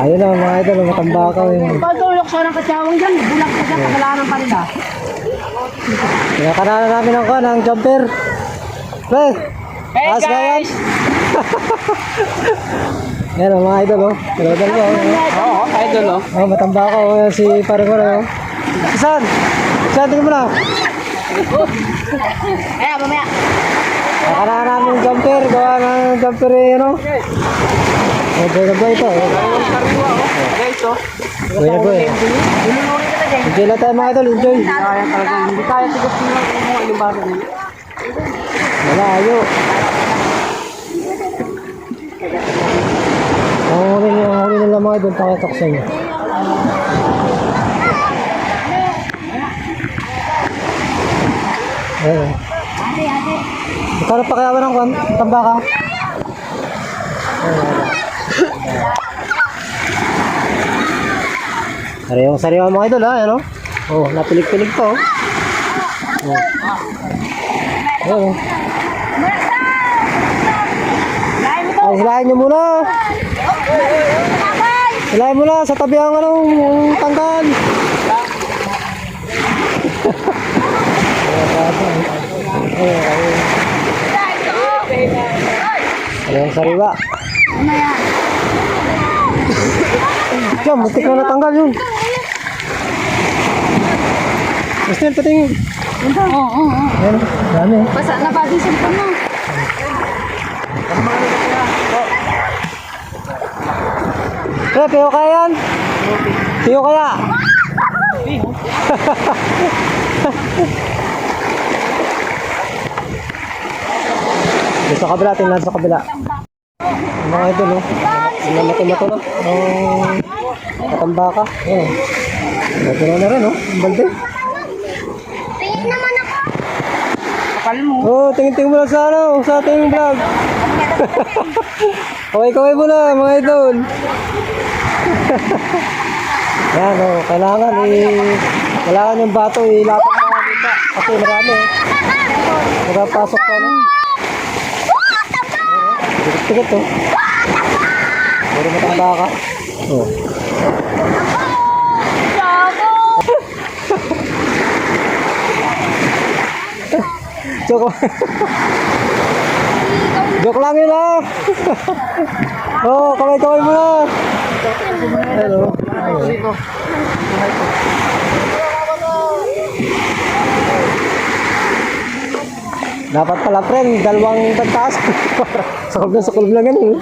Ayun na mga idol, matambakaw yun. Pagtulok siya ng katsawang dyan, bulak ka dyan, kasalanan pa nila. Pinakanala namin ang kuha ng jumper. Pre! Hey yan? guys! Yan ang mga idol oh. Talagang ko. Oo, idol oh. Oh, matambakaw oh, si parang ko oh. Saan? Saan tingin mo na? Eh, mamaya. Nakanala namin jumper. Gawa ng jumper eh, ano? Oh, boy na boy ito. oh. Guys oh. Boy na boy. Dinunuri ka na dyan. Enjoy lang tayo mga idol, enjoy. Kaya talaga, hindi kaya siguro yung bago nila. Malayo. Ang huli ang huli nila mga idol, pakitok sa inyo. Ayun. Magkano pa kaya ba ng? Tambaka? Sariwang sariwa mga idol ha, ano? Oh, napilig-pilig pa oh. Oh. Ay, hilahin nyo muna. Hilahin mo na sa tabi ang anong tanggal. Ano yung sariwa? Diyan, muntik na natanggal yun. Yun, patingin. Oo, oo, oo. Ayan, dami. oh. Basta na ba din sa mo? Pre, piyo kaya yan? Piyo kaya? Sa kabila, tingnan sa kabila. Ang Mga idol, oh. Ang mato-mato na. Ang katambaka. Oh. Ito na na rin, oh. Ang balde. Kapal mo. Oh, tingin-tingin mo lang sa ano, sa ating vlog. Kaway-kaway mo na, mga idol. Yan, oh, kailangan eh, kailangan yung bato ilapat na dito. Kasi marami eh. Magpapasok ka na. Tikit-tikit oh. Puro matanda ka. Oh. Joke Joke lang yun ah. oh, kamay-kamay mo na. Hello. Dapat pala friend, dalawang pagtaas. Sobrang sa kulub lang ganun.